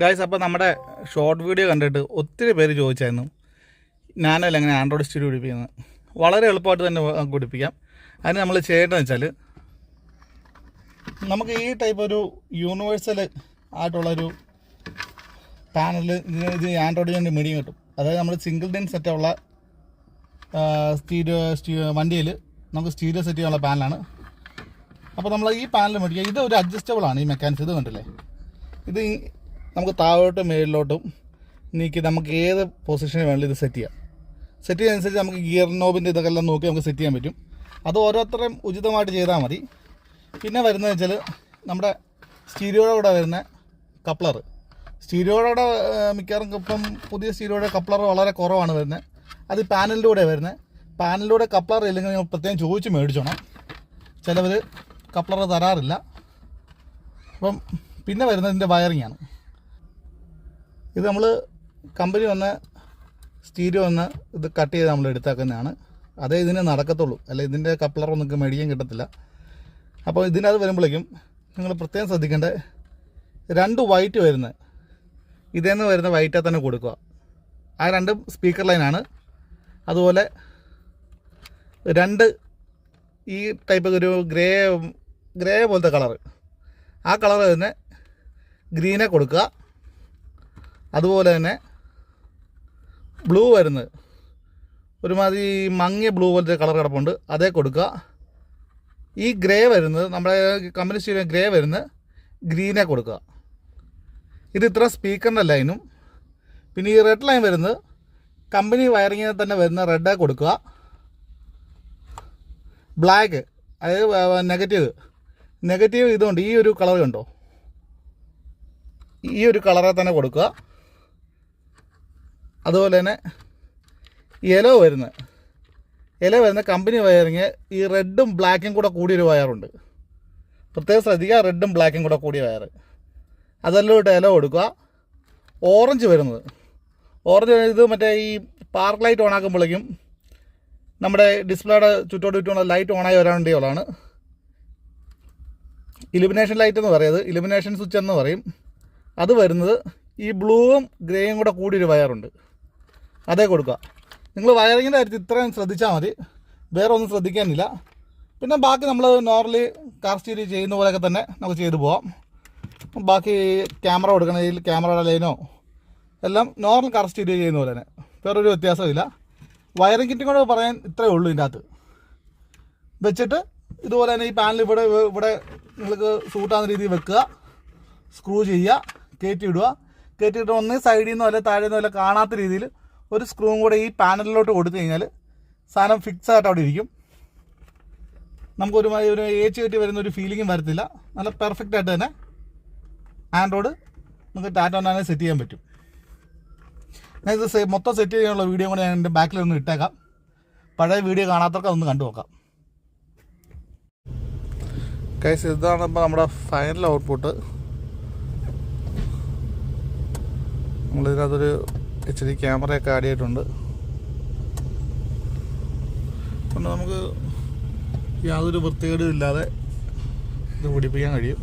Guys അപ്പോൾ നമ്മുടെ short video കണ്ടിട്ട് ഒത്തിരി പേര് ചോദിച്ചായിരുന്നു ഞാനല്ല എങ്ങനെ ആൻഡ്രോയിഡ് സ്റ്റുഡിയോ പിടിപ്പിക്കുന്നത്? വളരെ എളുപ്പമായിട്ട് തന്നെ നമുക്ക് പിടിപ്പിക്കാം. അതിന് നമ്മൾ ചെയ്യേണ്ടതെന്ന് വെച്ചാൽ നമുക്ക് ഈ ടൈപ്പ് ഒരു യൂണിവേഴ്സൽ ആയിട്ടുള്ളൊരു പാനൽ ഇത് ആൻഡ്രോയിഡിന് മീഡിയം കിട്ടും. അതായത് നമ്മൾ സിംഗിൾ ഡെൻ സെറ്റുള്ള സ്റ്റീരിയോ സ്റ്റീ വണ്ടിയിൽ നമുക്ക് സ്റ്റീരിയോ സെറ്റ് ചെയ്യാനുള്ള പാനലാണ് അപ്പോൾ നമ്മൾ ഈ പാനൽ മേടിക്കുക. ഇത് ഒരു അഡ്ജസ്റ്റബിൾ ആണ് ഈ മെക്കാനിക്സ് ഇത് കണ്ടില്ലേ? ഇത് നമുക്ക് താഴോട്ടും മേളിലോട്ടും നീക്കി നമുക്ക് ഏത് പൊസിഷനിൽ വേണമെങ്കിലും ഇത് സെറ്റ് ചെയ്യാം. സെറ്റ് ചെയ്യുന്നതനുസരിച്ച് നമുക്ക് ഗിയർ നോബിന്റെ ഇതൊക്കെ എല്ലാം നോക്കി നമുക്ക് സെറ്റ് ചെയ്യാൻ പറ്റും. അത് ഓരോരുത്തരും ഉചിതമായിട്ട് ചെയ്താൽ മതി. പിന്നെ വരുന്നത് വെച്ചാൽ നമ്മുടെ സ്റ്റീരിയോയുടെ കൂടെ വരുന്ന കപ്ലർ സ്റ്റീരിയോയുടെ മിക്കവാറും ഇപ്പം പുതിയ സ്റ്റീരിയോയുടെ കപ്ലർ വളരെ കുറവാണ് വരുന്നത്. അത് പാനലിലൂടെ വരുന്നത്. പാനലിലൂടെ കപ്ലർ ഇല്ലെങ്കിൽ നിങ്ങൾ പ്രത്യേകം ചോദിച്ച് മേടിച്ചോണം. ചിലവർ കപ്ലർ തരാറില്ല. അപ്പം പിന്നെ വരുന്നതിന്റെ വയറിങ്ങാണ് ഇത് നമ്മൾ കമ്പനി വന്ന് സ്റ്റീരിയോ വന്ന് ഇത് കട്ട് ചെയ്ത് നമ്മൾ എടുത്താക്കുന്നതാണ്. അതേ ഇതിനെ നടക്കത്തുള്ളൂ. അല്ല ഇതിന്റെ കപ്ലർ നിങ്ങൾക്ക് മേടിക്കാൻ കിട്ടത്തില്ല. അപ്പോൾ ഇതിനകത്ത് വരുമ്പോഴേക്കും നിങ്ങൾ പ്രത്യേകം ശ്രദ്ധിക്കേണ്ട രണ്ട് വൈറ്റ് വരുന്നത്. ഇതേന്ന് വരുന്ന വൈറ്റാ തന്നെ കൊടുക്കുക. ആ രണ്ട് സ്പീക്കർ ലൈനാണ് അതുപോലെ രണ്ട് ഈ ടൈപ്പ് ഒരു ഗ്രേ ഗ്രേ പോലത്തെ കളറ് ആ കളർ തന്നെ ഗ്രീനെ കൊടുക്കുക. അതുപോലെ തന്നെ ബ്ലൂ വരുന്നത്. ഒരുമാതിരി മങ്ങിയ ബ്ലൂ പോലത്തെ കളർ കിടപ്പുണ്ട്. അതേ കൊടുക്കുക. ഈ ഗ്രേ വരുന്നത് നമ്മുടെ കമ്പനി സ്റ്റീരിയോ ഗ്രേ വരുന്നത് ഗ്രീനെ കൊടുക്കുക. ഇത് ഇത്ര സ്പീക്കറിന്റെ ലൈനും പിന്നെ ഈ റെഡ് ലൈൻ വരുന്നത് കമ്പനി വയറിങ്ങിൽ തന്നെ വരുന്ന റെഡ് കൊടുക്കുക. ബ്ലാക്ക് അതായത് നെഗറ്റീവ് നെഗറ്റീവ് ഇതുകൊണ്ട് ഈ ഒരു കളർ കണ്ടോ? ഈ ഒരു കളറെ തന്നെ കൊടുക്കുക. അതുപോലെ തന്നെ യെലോ വരുന്ന യെലോ വരുന്ന കമ്പനി വയറിങ് ഈ റെഡും ബ്ലാക്കും കൂടെ കൂടിയൊരു വയറുണ്ട് പ്രത്യേകം ശ്രദ്ധിക്കുക റെഡും ബ്ലാക്കും കൂടെ കൂടിയ വയർ അതെല്ലാം യെലോ കൊടുക്കുക. ഓറഞ്ച് വരുന്നത്. ഓറഞ്ച് ഇത് മറ്റേ ഈ പാർക്ക് ലൈറ്റ് ഓൺ ആക്കുമ്പോഴേക്കും നമ്മുടെ ഡിസ്പ്ലേയുടെ ചുറ്റോട് ചുറ്റുമുള്ള ലൈറ്റ് ഓൺ ആയി വേണ്ടിയുള്ളതാണ് ഇലുമിനേഷൻ ലൈറ്റ് എന്ന് പറയുന്നത് ഇലുമിനേഷൻ സ്വിച്ച് എന്ന് പറയും. അത് വരുന്നത് ഈ ബ്ലൂവും ഗ്രേയും കൂടെ കൂടിയൊരു വയറുണ്ട് അതേ കൊടുക്കുക. നിങ്ങൾ വയറിങ്ങിന്റെ കാര്യത്തിൽ ഇത്രയും ശ്രദ്ധിച്ചാൽ മതി. വേറെ ഒന്നും ശ്രദ്ധിക്കാനില്ല. പിന്നെ ബാക്കി നമ്മൾ നോർമലി കാർ സ്റ്റീരി ചെയ്യുന്ന പോലെയൊക്കെ തന്നെ നമുക്ക് ചെയ്തു പോവാം. ബാക്കി ക്യാമറ കൊടുക്കണമെങ്കിൽ ക്യാമറയുടെ ലൈനോ എല്ലാം നോർമൽ കാർ സ്റ്റീരി ചെയ്യുന്ന പോലെ തന്നെ. വേറൊരു വ്യത്യാസമില്ല വയറിംഗ് കിറ്റും കൂടെ പറയാൻ ഇത്രയേ ഉള്ളൂ ഇതിന്റെ അകത്ത്. വെച്ചിട്ട് ഇതുപോലെ തന്നെ ഈ പാനൽ ഇവിടെ ഇവിടെ നിങ്ങൾക്ക് സൂട്ടാകുന്ന രീതിയിൽ വെക്കുക. സ്ക്രൂ ചെയ്യുക. കയറ്റി ഇടുക. കയറ്റി ഇട്ട് ഒന്ന് സൈഡിൽ നിന്നോ അല്ലെ താഴെ നിന്നോ അല്ലെ കാണാത്ത രീതിയിൽ ഒരു സ്ക്രൂവും കൂടെ ഈ പാനലിലോട്ട് കൊടുത്തു കഴിഞ്ഞാൽ സാധനം ഫിക്സ് ആയിട്ട് അവിടെ ഇരിക്കും. നമുക്കൊരു ഒരു ഏച്ച് കെട്ടി വരുന്ന ഒരു ഫീലിങ്ങും വരത്തില്ല. നല്ല പെർഫെക്റ്റ് ആയിട്ട് തന്നെ ആൻഡ്രോയിഡ് നമുക്ക് ടാറ്റ ഒന്നാനെ സെറ്റ് ചെയ്യാൻ പറ്റും. ഞാൻ ഇത് മൊത്തം സെറ്റ് ചെയ്യാനുള്ള വീഡിയോ കൂടെ ഞാൻ എന്റെ ബാക്കിൽ ഒന്ന് ഇട്ടേക്കാം. പഴയ വീഡിയോ കാണാത്തവർക്ക് അതൊന്ന് കണ്ടു നോക്കാം. കൈസ് ഇതാണ് ഇപ്പോൾ നമ്മുടെ ഫൈനൽ ഔട്ട്പുട്ട് നമ്മളിതിനകത്തൊരു എച്ച് ഡി ക്യാമറയൊക്കെ ആഡ് ചെയ്തിട്ടുണ്ട്. അതുകൊണ്ട് നമുക്ക് യാതൊരു വൃത്തികേടും ഇല്ലാതെ ഇത് പിടിപ്പിക്കാൻ കഴിയും.